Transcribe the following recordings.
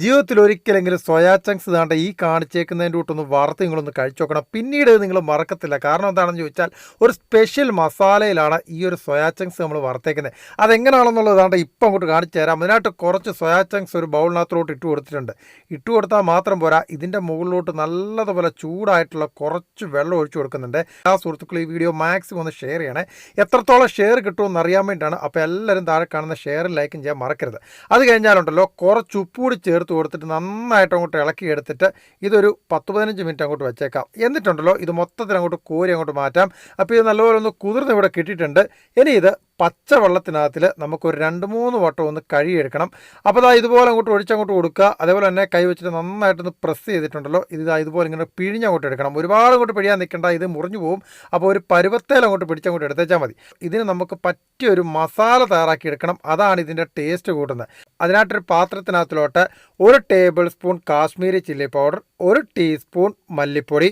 ജീവിതത്തിൽ ഒരിക്കലെങ്കിലും soya chunks താണ്ട ഈ കാണിച്ചേക്കുന്നതിന്റെ കൂട്ടൊന്ന് വറുത്ത് നിങ്ങളൊന്ന് കഴിച്ചു നോക്കണം. പിന്നീട് നിങ്ങൾ മറക്കത്തില്ല. കാരണം എന്താണെന്ന് ചോദിച്ചാൽ ഒരു സ്പെഷ്യൽ മസാലയിലാണ് ഈ ഒരു സോയാ ചങ്ക്സ് നമ്മൾ വറുത്തേക്കുന്നത്. അതെങ്ങനെയാണെന്നുള്ളത് താണ്ട ഇപ്പം അങ്ങോട്ട് കാണിച്ചു തരാം. അതിനായിട്ട് കുറച്ച് സോയാ ചങ്ക്സ് ഒരു ബൗളിനകത്തോട്ട് ഇട്ട് കൊടുത്തിട്ടുണ്ട്. ഇട്ട് കൊടുത്താൽ മാത്രം പോരാ ഇതിന്റെ മുകളിലോട്ട് നല്ലതുപോലെ ചൂടായിട്ടുള്ള കുറച്ച് വെള്ളം ഒഴിച്ചു കൊടുക്കുന്നുണ്ട്. ആ സുഹൃത്തുക്കൾ ഈ വീഡിയോ മാക്സിമം ഒന്ന് ഷെയർ ചെയ്യണേ. എത്രത്തോളം ഷെയർ കിട്ടുമെന്ന് അറിയാൻ വേണ്ടിയിട്ടാണ്. അപ്പോൾ എല്ലാവരും താഴെ കാണുന്ന ഷെയറും ലൈക്കും ചെയ്യാൻ മറക്കരുത്. അത് കഴിഞ്ഞാലുണ്ടല്ലോ കുറച്ച് ഉപ്പ് കൂടി ചേർത്ത് കൊടുത്തിട്ട് നന്നായിട്ട് അങ്ങോട്ട് ഇളക്കി എടുത്തിട്ട് ഇതൊരു പത്ത് പതിനഞ്ച് മിനിറ്റ് അങ്ങോട്ട് വെച്ചേക്കാം. എന്നിട്ടുണ്ടല്ലോ ഇത് മൊത്തത്തിൽ അങ്ങോട്ട് കോരി അങ്ങോട്ട് മാറ്റാം. അപ്പോൾ ഇത് നല്ലപോലെ ഒന്ന് കുതിർന്ന് ഇവിടെ കിട്ടിയിട്ടുണ്ട്. ഇനി ഇത് പച്ച വെള്ളത്തിനകത്തിൽ നമുക്കൊരു രണ്ട് മൂന്ന് വട്ടം ഒന്ന് കഴുകിയെടുക്കണം. അപ്പോൾ ഇതാ ഇതുപോലെ അങ്ങോട്ട് ഒഴിച്ചങ്ങോട്ട് കൊടുക്കുക. അതേപോലെ തന്നെ കൈ വെച്ചിട്ട് നന്നായിട്ടൊന്ന് പ്രസ് ചെയ്തിട്ടുണ്ടല്ലോ. ഇത് ഇതാ ഇതുപോലെ ഇങ്ങനെ പിഴിഞ്ഞങ്ങോട്ട് എടുക്കണം. ഒരുപാട് അങ്ങോട്ട് പിഴിയാൻ നിൽക്കേണ്ട. ഇത് മുറിഞ്ഞു പോകും അപ്പോൾ ഒരു പരുവത്തേൽ അങ്ങോട്ട് പിടിച്ചങ്ങോട്ട് എടുത്തേച്ചാൽ മതി. ഇതിന് നമുക്ക് പറ്റിയ ഒരു മസാല തയ്യാറാക്കി എടുക്കണം അതാണ് ഇതിന്റെ ടേസ്റ്റ് കൂട്ടുന്നത്. അതിനായിട്ടൊരു പാത്രത്തിനകത്തിലോട്ട് ഒരു tablespoon Kashmiri chilli powder ഒരു ടീസ്പൂൺ മല്ലിപ്പൊടി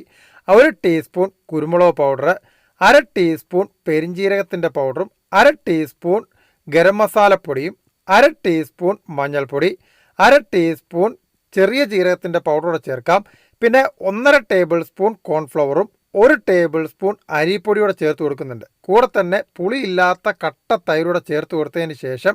ഒരു ടീസ്പൂൺ കുരുമുളക് പൗഡർ അര ടീസ്പൂൺ പെരിഞ്ജീരകത്തിന്റെ പൗഡറും അര ടീസ്പൂൺ ഗരം മസാലപ്പൊടിയും അര ടീസ്പൂൺ മഞ്ഞൾപ്പൊടി അര ടീസ്പൂൺ ചെറിയ ജീരകത്തിന്റെ പൗഡറോടെ ചേർക്കാം. പിന്നെ ഒന്നര ടേബിൾ സ്പൂൺ കോൺഫ്ലവറും ഒരു ടേബിൾ സ്പൂൺ അരിപ്പൊടിയോടെ ചേർത്ത് കൊടുക്കുന്നുണ്ട്. കൂടെ തന്നെ പുളിയില്ലാത്ത കട്ട തൈരൂടെ ചേർത്ത് കൊടുത്തതിന് ശേഷം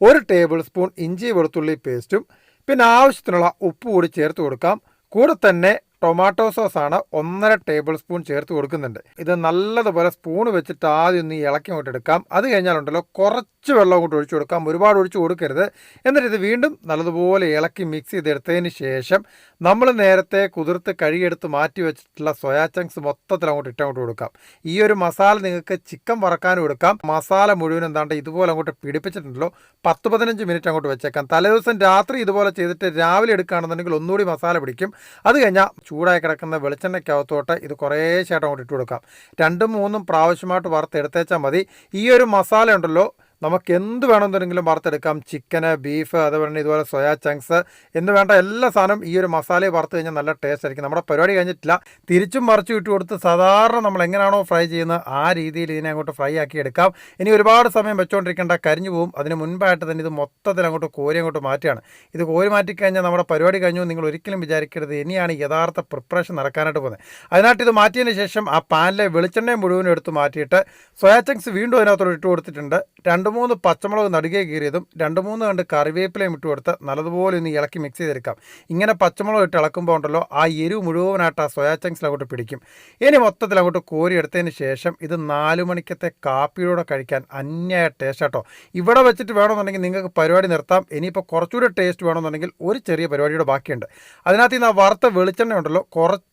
ഒരു ടേബിൾ സ്പൂൺ ഇഞ്ചി വെളുത്തുള്ളി പേസ്റ്റും പിന്നെ ആവശ്യത്തിനുള്ള ഉപ്പ് കൂടി ചേർത്ത് കൊടുക്കാം. കൂടെ തന്നെ ടൊമാറ്റോ സോസ് ആണ് ഒന്നര ടേബിൾ സ്പൂൺ ചേർത്ത് കൊടുക്കുന്നുണ്ട്. ഇത് നല്ലതുപോലെ സ്പൂൺ വെച്ചിട്ട് ആദ്യം ഒന്ന് ഇളക്കി അങ്ങോട്ട് എടുക്കാം. അത് കഴിഞ്ഞാലുണ്ടല്ലോ കുറച്ച് വെള്ളം കൊണ്ട് ഒഴിച്ചു കൊടുക്കാം. ഒരുപാട് ഒഴിച്ചു കൊടുക്കരുത്. എന്നിട്ട് ഇത് വീണ്ടും നല്ലതുപോലെ ഇളക്കി മിക്സ് ചെയ്തെടുത്തതിന് ശേഷം നമ്മൾ നേരത്തെ കുതിർത്ത് കഴുകിയെടുത്ത് മാറ്റി വെച്ചിട്ടുള്ള സോയാ ചങ്ക്സ് മൊത്തത്തിൽ അങ്ങോട്ട് ഇട്ടങ്ങോട്ട് കൊടുക്കാം. ഈ ഒരു മസാല നിങ്ങൾക്ക് ചിക്കൻ വറക്കാനും എടുക്കാം. മസാല മുഴുവൻ എന്താണ്ട് ഇതുപോലെ അങ്ങോട്ട് പിടിപ്പിച്ചിട്ടുണ്ടല്ലോ. പത്ത് പതിനഞ്ച് മിനിറ്റ് അങ്ങോട്ട് വെച്ചേക്കാം. തലേദിവസം രാത്രി ഇതുപോലെ ചെയ്തിട്ട് രാവിലെ എടുക്കുകയാണെന്നുണ്ടെങ്കിൽ ഒന്നുകൂടി മസാല പിടിക്കും. അത് കഴിഞ്ഞാൽ ചൂടായി കിടക്കുന്ന വെളിച്ചെണ്ണയ്ക്കകത്തോട്ട് ഇത് കുറേശ്ശായിട്ട് അങ്ങോട്ട് ഇട്ട് കൊടുക്കാം. രണ്ടും മൂന്നും പ്രാവശ്യമായിട്ട് വറുത്തെടുത്തേച്ചാൽ മതി. ഈ ഒരു മസാല ഉണ്ടല്ലോ നമുക്ക് എന്ത് വേണമെന്നുണ്ടെങ്കിലും വറുത്തെടുക്കാം. ചിക്കന് ബീഫ് അതുപോലെ ഇതുപോലെ സോയാ ചങ്ക്സ് എന്ന് വേണ്ട എല്ലാ സാധനം ഈ ഒരു മസാല വറുത്ത് കഴിഞ്ഞാൽ നല്ല ടേസ്റ്റ് ആയിരിക്കും. നമ്മുടെ പരിപാടി കഴിഞ്ഞിട്ടില്ല. തിരിച്ചും മറിച്ചും ഇട്ട് കൊടുത്ത് സാധാരണ നമ്മൾ എങ്ങനെയാണോ ഫ്രൈ ചെയ്യുന്നത് ആ രീതിയിൽ ഇതിനെ അങ്ങോട്ട് ഫ്രൈ ആക്കി എടുക്കാം. ഇനി ഒരുപാട് സമയം വെച്ചുകൊണ്ടിരിക്കേണ്ട കരിഞ്ഞു പോകും. അതിന് മുൻപായിട്ട് തന്നെ ഇത് മൊത്തത്തിൽ അങ്ങോട്ട് കോരി അങ്ങോട്ട് മാറ്റിയാണ് ഇത് കോരി മാറ്റിക്കഴിഞ്ഞാൽ നമ്മുടെ പരിപാടി കഴിഞ്ഞു നിങ്ങൾ ഒരിക്കലും വിചാരിക്കരുത്. ഇനിയാണ് യഥാർത്ഥ പ്രിപ്പറേഷൻ നടക്കാനായിട്ട് പോകുന്നത്. അതിനായിട്ട് ഇത് മാറ്റിയതിന് ശേഷം ആ പാനിലെ വെളിച്ചെണ്ണയും മുഴുവനും എടുത്ത് മാറ്റിയിട്ട് സോയാ ചങ്ക്സ് വീണ്ടും അതിനകത്തോട് ഇട്ട് കൊടുത്തിട്ടുണ്ട്. രണ്ട് മൂന്ന് പച്ചമുളക് നടുകെ കീറിയതും രണ്ട് മൂന്ന് കണ്ട് കറിവേപ്പിലയും ഇട്ട് കൊടുത്ത് നല്ലതുപോലെ ഒന്ന് ഇളക്കി മിക്സ് ചെയ്തെടുക്കാം. ഇങ്ങനെ പച്ചമുളക് ഇട്ട് ഇളക്കുമ്പോൾ ഉണ്ടല്ലോ ആ എരിവ് മുഴുവനായിട്ട് ആ സോയാ അങ്ങോട്ട് പിടിക്കും. ഇനി മൊത്തത്തിൽ അങ്ങോട്ട് കോരിയെടുത്തതിന് ശേഷം ഇത് നാല് മണിക്കത്തെ കാപ്പിയോടെ കഴിക്കാൻ അന്യായ ടേസ്റ്റ് കേട്ടോ ഇവിടെ വെച്ചിട്ട് വേണമെന്നുണ്ടെങ്കിൽ നിങ്ങൾക്ക് പരിപാടി നിർത്താം. ഇനിയിപ്പോൾ കുറച്ചുകൂടി ടേസ്റ്റ് വേണമെന്നുണ്ടെങ്കിൽ ഒരു ചെറിയ പരിപാടിയുടെ ബാക്കിയുണ്ട്. അതിനകത്ത് നിന്ന് ആ വറുത്ത വെളിച്ചെണ്ണ ഉണ്ടല്ലോ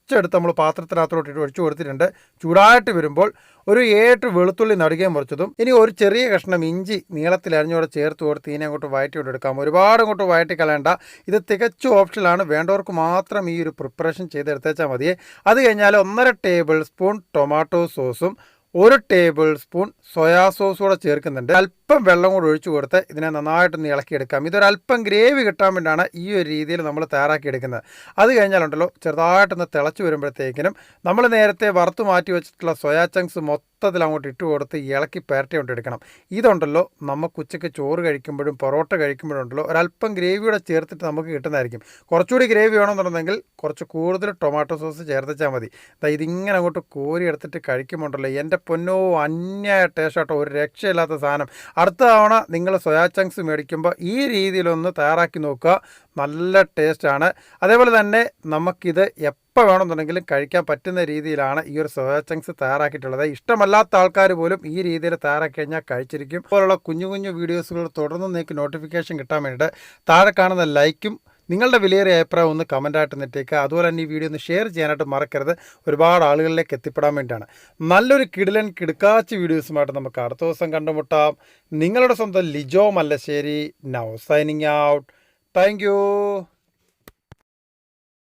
കുറച്ചെടുത്ത് നമ്മൾ പാത്രത്തിനകത്തോട്ട് ഇട്ട് ഒഴിച്ചു കൊടുത്തിട്ടുണ്ട്. ചൂടായിട്ട് വരുമ്പോൾ ഒരു ഏട്ട് വെളുത്തുള്ളി നടുകയും മുറിച്ചതും ഇനി ഒരു ചെറിയ കഷ്ണം ഇഞ്ചി നീളത്തിൽ അരിഞ്ഞോടെ ചേർത്ത് കൊടുത്ത് ഇതിനെ അങ്ങോട്ട് വയറ്റിയോട്ട് എടുക്കാം. ഒരുപാട് അങ്ങോട്ട് വയറ്റി കളയണ്ട. ഇത് തികച്ചും ഓപ്ഷനിലാണ് വേണ്ടവർക്ക് മാത്രം ഈ ഒരു പ്രിപ്പറേഷൻ ചെയ്തെടുത്തേച്ചാൽ മതിയേ. അത് കഴിഞ്ഞാൽ ഒന്നര ടേബിൾ സ്പൂൺ ടൊമാറ്റോ സോസും ഒരു ടേബിൾ സ്പൂൺ സോയാ സോസ് കൂടെ ചേർക്കുന്നുണ്ട്. അല്പം വെള്ളം കൂടെ ഒഴിച്ചു കൊടുത്ത് ഇതിനെ നന്നായിട്ടൊന്ന് ഇളക്കിയെടുക്കാം. ഇതൊരല്പം ഗ്രേവി കിട്ടാൻ വേണ്ടിയാണ് ഈ ഒരു രീതിയിൽ നമ്മൾ തയ്യാറാക്കി എടുക്കുന്നത് അത് കഴിഞ്ഞാലുണ്ടല്ലോ ചെറുതായിട്ടൊന്ന് തിളച്ച് വരുമ്പോഴത്തേക്കിനും നമ്മൾ നേരത്തെ വറുത്ത് മാറ്റി വെച്ചിട്ടുള്ള സോയാ ചങ്ക്സ് മൊത്തത്തിൽ അങ്ങോട്ട് ഇട്ട് കൊടുത്ത് ഇളക്കി പേരട്ടി കൊണ്ട് എടുക്കണം. ഇതുണ്ടല്ലോ നമുക്ക് ഉച്ചയ്ക്ക് ചോറ് കഴിക്കുമ്പോഴും പൊറോട്ട കഴിക്കുമ്പോഴും ഉണ്ടല്ലോ ഒരല്പം ഗ്രേവിയോടെ ചേർത്തിട്ട് നമുക്ക് കിട്ടുന്നതായിരിക്കും. കുറച്ചുകൂടി ഗ്രേവി വേണമെന്നുണ്ടെങ്കിൽ കുറച്ച് കൂടുതൽ ടൊമാറ്റോ സോസ് ചേർത്തിച്ചാൽ മതി. അതായത് ഇതിങ്ങനെ അങ്ങോട്ട് കോരി എടുത്തിട്ട് കഴിക്കുമ്പോണ്ടല്ലോ എന്റെ പൊന്നോ അന്യായ ടേസ്റ്റാട്ടോ ഒരു രക്ഷയില്ലാത്ത സാധനം. അടുത്ത തവണ നിങ്ങൾ സോയാ ചങ്ക്സ് മേടിക്കുമ്പോൾ ഈ രീതിയിലൊന്ന് തയ്യാറാക്കി നോക്കുക. നല്ല ടേസ്റ്റാണ്. അതേപോലെ തന്നെ നമുക്കിത് എപ്പോൾ വേണമെന്നുണ്ടെങ്കിലും കഴിക്കാൻ പറ്റുന്ന രീതിയിലാണ് ഈ ഒരു സോയാ ചങ്ക്സ് തയ്യാറാക്കിയിട്ടുള്ളത്. ഇഷ്ടമല്ലാത്ത ആൾക്കാർ പോലും ഈ രീതിയിൽ തയ്യാറാക്കി കഴിഞ്ഞാൽ കഴിച്ചിരിക്കും. പോലുള്ള കുഞ്ഞു കുഞ്ഞു വീഡിയോസുകൾ തുടർന്ന് നിങ്ങൾക്ക് നോട്ടിഫിക്കേഷൻ കിട്ടാൻ വേണ്ടിയിട്ട് താഴെ കാണുന്ന ലൈക്കും നിങ്ങളുടെ വിലയേറിയ അഭിപ്രായം ഒന്ന് കമന്റായിട്ട് നിട്ടേക്കുക അതുപോലെ തന്നെ ഈ വീഡിയോ ഒന്ന് ഷെയർ ചെയ്യാനായിട്ട് മറക്കരുത്. ഒരുപാട് ആളുകളിലേക്ക് എത്തിപ്പെടാൻ വേണ്ടിയാണ്. നല്ലൊരു കിടിലൻ കിടുക്കാച്ച് വീഡിയോസുമായിട്ട് നമുക്ക് അടുത്ത ദിവസം കണ്ടുമുട്ടാം. നിങ്ങളുടെ സ്വന്തം Lijo Mallassery. Now signing out Thank you.